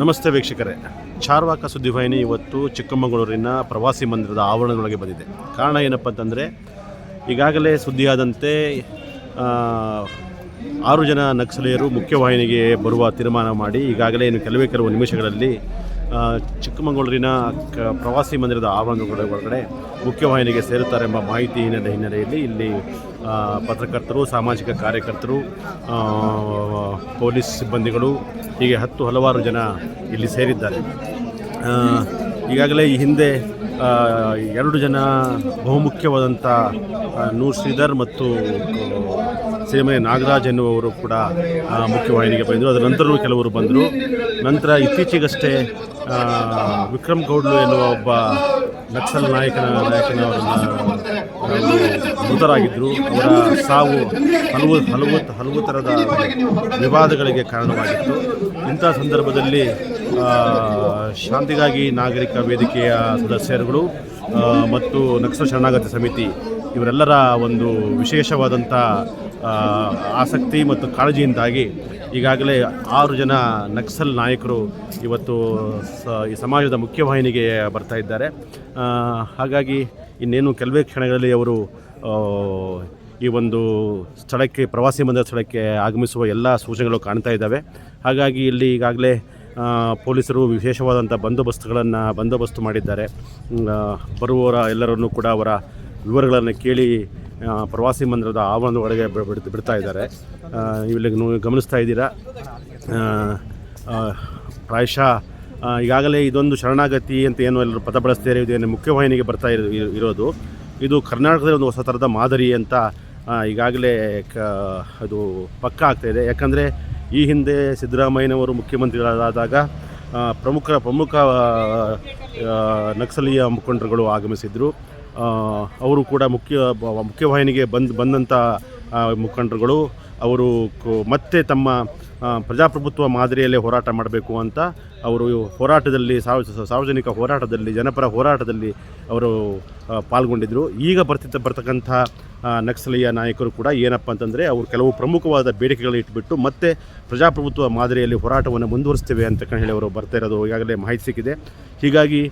ನಮಸ್ತೆ ವೀಕ್ಷಕರೇ. ಚಾರ್ವಾಕ ಸುದ್ದಿವಾಹಿನಿ ಇವತ್ತು ಚಿಕ್ಕಮಗಳೂರಿನ ಪ್ರವಾಸಿ ಮಂದಿರದ ಆವರಣದೊಳಗೆ ಬಂದಿದೆ. ಕಾರಣ ಏನಪ್ಪ ಅಂತಂದರೆ, ಈಗಾಗಲೇ ಸುದ್ದಿಯಾದಂತೆ ಆರು ಜನ ನಕ್ಸಲೀಯರು ಮುಖ್ಯವಾಹಿನಿಗೆ ಬರುವ ತೀರ್ಮಾನ ಮಾಡಿ ಈಗಾಗಲೇ ಇನ್ನು ಕೆಲವೇ ಕೆಲವು ನಿಮಿಷಗಳಲ್ಲಿ ಚಿಕ್ಕಮಗಳೂರಿನ ಕ, ಪ್ರವಾಸಿ ಮಂದಿರದ ಆವರಣಗಳ ಒಳಗಡೆ ಮುಖ್ಯವಾಹಿನಿಗೆ ಸೇರುತ್ತಾರೆ ಎಂಬ ಮಾಹಿತಿ ಹಿನ್ನೆಲೆ ಹಿನ್ನೆಲೆಯಲ್ಲಿ ಇಲ್ಲಿ ಪತ್ರಕರ್ತರು, ಸಾಮಾಜಿಕ ಕಾರ್ಯಕರ್ತರು ಪೊಲೀಸ್ ಸಿಬ್ಬಂದಿಗಳು, ಹೀಗೆ ಹತ್ತು ಹಲವಾರು ಜನ ಇಲ್ಲಿ ಸೇರಿದ್ದಾರೆ. ಈಗಾಗಲೇ ಈ ಹಿಂದೆ ಎರಡು ಜನ ಬಹುಮುಖ್ಯವಾದಂಥ ನೂರ್ ಶ್ರೀಧರ್ ಮತ್ತು ಸಿರಿಮನೆ ನಾಗರಾಜ್ ಎನ್ನುವವರು ಕೂಡ ಮುಖ್ಯವಾಹಿನಿಗೆ ಬಂದರು ಅದರ ನಂತರವೂ ಕೆಲವರು ಬಂದರು. ನಂತರ ಇತ್ತೀಚೆಗಷ್ಟೇ ವಿಕ್ರಮ್ ಗೌಡ್ಲು ಎನ್ನುವ ಒಬ್ಬ ನಕ್ಸಲ್ ನಾಯಕನ ನಾಯಕನ ಮೃತರಾಗಿದ್ದರು ಅವರ ಸಾವು ಹಲವು ಹಲವು ಹಲವು ಥರದ ವಿವಾದಗಳಿಗೆ ಕಾರಣವಾಗಿತ್ತು. ಇಂಥ ಸಂದರ್ಭದಲ್ಲಿ ಶಾಂತಿಗಾಗಿ ನಾಗರಿಕ ವೇದಿಕೆಯ ಸದಸ್ಯರುಗಳು ಮತ್ತು ನಕ್ಸಲ್ ಶರಣಾಗತಿ ಸಮಿತಿ ಇವರೆಲ್ಲರ ಒಂದು ವಿಶೇಷವಾದಂಥ ಆಸಕ್ತಿ ಮತ್ತು ಕಾಳಜಿಯಿಂದಾಗಿ ಈಗಾಗಲೇ ಆರು ಜನ ನಕ್ಸಲ್ ನಾಯಕರು ಇವತ್ತು ಸ, ಈ ಸಮಾಜದ ಮುಖ್ಯವಾಹಿನಿಗೆ ಬರ್ತಾ ಇದ್ದಾರೆ. ಹಾಗಾಗಿ ಇನ್ನೇನು ಕೆಲವೇ ಕ್ಷಣಗಳಲ್ಲಿ ಅವರು ಈ ಒಂದು ಸ್ಥಳಕ್ಕೆ, ಪ್ರವಾಸಿ ಮಂದಿರ ಸ್ಥಳಕ್ಕೆ ಆಗಮಿಸುವ ಎಲ್ಲ ಸೂಚನೆಗಳು ಕಾಣ್ತಾ ಇದ್ದಾವೆ. ಹಾಗಾಗಿ ಇಲ್ಲಿ ಈಗಾಗಲೇ ಪೊಲೀಸರು ವಿಶೇಷವಾದಂಥ ಬಂದೋಬಸ್ತುಗಳನ್ನು ಬಂದೋಬಸ್ತು ಮಾಡಿದ್ದಾರೆ. ಬರುವವರ ಎಲ್ಲರನ್ನೂ ಕೂಡ ಅವರ ವಿವರಗಳನ್ನು ಕೇಳಿ ಪ್ರವಾಸಿ ಮಂದಿರದ ಆವರಣದ ಒಳಗೆ ಬಿ- ಬಿಡ್- ಬಿಡ್ತಾ ಇದ್ದಾರೆ. ಇಲ್ಲಿಗೆ ಇಲ್ಲಿ ನೀವು ಗಮನಿಸ್ತಾ ಇದ್ದೀರಾ? ಪ್ರಾಯಶಃ ಈಗಾಗಲೇ ಇದೊಂದು ಶರಣಾಗತಿ ಅಂತ ಏನು ಎಲ್ಲರೂ ಪದ ಬಳಸ್ತಾರೆ ಇದು ಮುಖ್ಯವಾಹಿನಿಗೆ ಬರ್ತಾ ಇರೋ, ಇರೋ- ಇರೋದು. ಇದು ಕರ್ನಾಟಕದಲ್ಲಿ ಒಂದು ಹೊಸ ಥರದ ಮಾದರಿ ಅಂತ ಈಗಾಗಲೇ ಕ, ಅದು ಪಕ್ಕ ಇದೆ. ಯಾಕಂದರೆ ಈ ಹಿಂದೆ ಸಿದ್ದರಾಮಯ್ಯನವರು ಮುಖ್ಯಮಂತ್ರಿಗಳಾದಾಗ ಪ್ರಮುಖ ಪ್ರಮುಖ ನಕ್ಸಲೀಯ ಮುಖಂಡರುಗಳು ಆಗಮಿಸಿದರು. ಅವರು ಕೂಡ ಮುಖ್ಯ, ಮುಖ್ಯವಾಹಿನಿಗೆ ಬಂದು ಬಂದಂಥ ಮುಖಂಡರುಗಳು. ಅವರು ಮತ್ತೆ ತಮ್ಮ ಪ್ರಜಾಪ್ರಭುತ್ವ ಮಾದರಿಯಲ್ಲೇ ಹೋರಾಟ ಮಾಡಬೇಕು ಅಂತ ಅವರು ಹೋರಾಟದಲ್ಲಿ ಸಾರ್ವ ಸಾರ್ವಜನಿಕ ಹೋರಾಟದಲ್ಲಿ, ಜನಪರ ಹೋರಾಟದಲ್ಲಿ ಅವರು ಪಾಲ್ಗೊಂಡಿದ್ದರು ಈಗ ಬರ್ತಿದ್ದ, ಬರ್ತಕ್ಕಂಥ ನಕ್ಸಲೀಯ ನಾಯಕರು ಕೂಡ ಏನಪ್ಪ ಅಂತಂದರೆ ಅವರು ಕೆಲವು ಪ್ರಮುಖವಾದ ಬೇಡಿಕೆಗಳು ಇಟ್ಬಿಟ್ಟು ಮತ್ತೆ ಪ್ರಜಾಪ್ರಭುತ್ವ ಮಾದರಿಯಲ್ಲಿ ಹೋರಾಟವನ್ನು ಮುಂದುವರಿಸ್ತೇವೆ ಅಂತ ಹೇಳಿ ಅವರು ಬರ್ತಾ ಇರೋದು. ಈಗಾಗಲೇ ಮಾಹಿತಿ ಸಿಕ್ಕಿದೆ. ಹೀಗಾಗಿ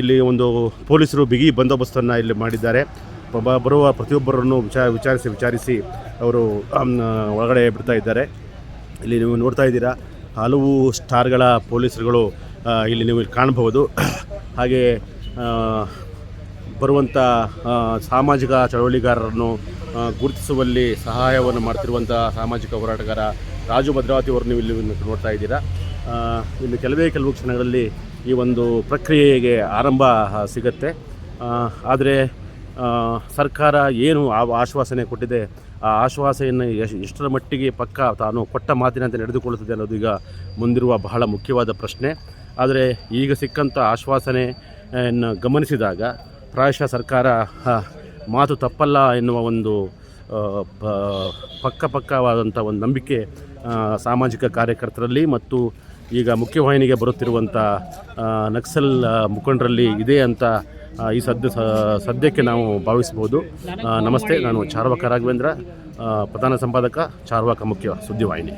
ಇಲ್ಲಿ ಒಂದು ಪೊಲೀಸರು ಬಿಗಿ ಬಂದೋಬಸ್ತನ್ನು ಇಲ್ಲಿ ಮಾಡಿದ್ದಾರೆ. ಬರುವ ಪ್ರತಿಯೊಬ್ಬರನ್ನು ವಿಚಾರ, ವಿಚಾರಿಸಿ ವಿಚಾರಿಸಿ ಅವರು ಒಳಗಡೆ ಬಿಡ್ತಾ ಇದ್ದಾರೆ. ಇಲ್ಲಿ ನೀವು ನೋಡ್ತಾ ಇದ್ದೀರಾ, ಹಲವು ಸ್ಟಾರ್ಗಳ ಪೊಲೀಸರುಗಳು ಇಲ್ಲಿ ನೀವು ಕಾಣಬಹುದು. ಹಾಗೆ ಬರುವಂಥ ಸಾಮಾಜಿಕ ಚಳವಳಿಗಾರರನ್ನು ಗುರುತಿಸುವಲ್ಲಿ ಸಹಾಯವನ್ನು ಮಾಡ್ತಿರುವಂಥ ಸಾಮಾಜಿಕ ಹೋರಾಟಗಾರ ರಾಜು ಭದ್ರಾವತಿ ಅವರು ನೀವು ಇಲ್ಲಿ ನೋಡ್ತಾ ಇದ್ದೀರಾ. ಇನ್ನು ಕೆಲವೇ ಕೆಲವು ಕ್ಷಣಗಳಲ್ಲಿ ಈ ಒಂದು ಪ್ರಕ್ರಿಯೆಗೆ ಆರಂಭ ಸಿಗತ್ತೆ. ಆದರೆ ಸರ್ಕಾರ ಏನು ಆಶ್ವಾಸನೆ ಕೊಟ್ಟಿದೆ, ಆ ಆಶ್ವಾಸೆಯನ್ನು ಎಷ್ಟರ ಮಟ್ಟಿಗೆ ಪಕ್ಕ ತಾನು ಕೊಟ್ಟ ಮಾತಿನಂತೆ ನಡೆದುಕೊಳ್ಳುತ್ತದೆ ಅನ್ನೋದು ಈಗ ಮುಂದಿರುವ ಬಹಳ ಮುಖ್ಯವಾದ ಪ್ರಶ್ನೆ. ಆದರೆ ಈಗ ಸಿಕ್ಕಂಥ ಆಶ್ವಾಸನೆಯನ್ನು ಗಮನಿಸಿದಾಗ ಪ್ರಾಯಶಃ ಸರ್ಕಾರ ಮಾತು ತಪ್ಪಲ್ಲ ಎನ್ನುವ ಒಂದು ಪಕ್ಕ ಪಕ್ಕವಾದಂಥ ಒಂದು ನಂಬಿಕೆ ಸಾಮಾಜಿಕ ಕಾರ್ಯಕರ್ತರಲ್ಲಿ ಮತ್ತು ಈಗ ಮುಖ್ಯವಾಹಿನಿಗೆ ಬರುತ್ತಿರುವಂಥ ನಕ್ಸಲ್ ಮುಖಂಡರಲ್ಲಿ ಇದೆ ಅಂತ ಈ ಸದ್ಯ ಸದ್ಯಕ್ಕೆ ನಾವು ಭಾವಿಸ್ಬೋದು ನಮಸ್ತೆ, ನಾನು ಚಾರ್ವಾಕ ರಾಘವೇಂದ್ರ ಪ್ರಧಾನ ಸಂಪಾದಕ, ಚಾರ್ವಾಕ ಮುಖ್ಯ ಸುದ್ದಿವಾಹಿನಿ.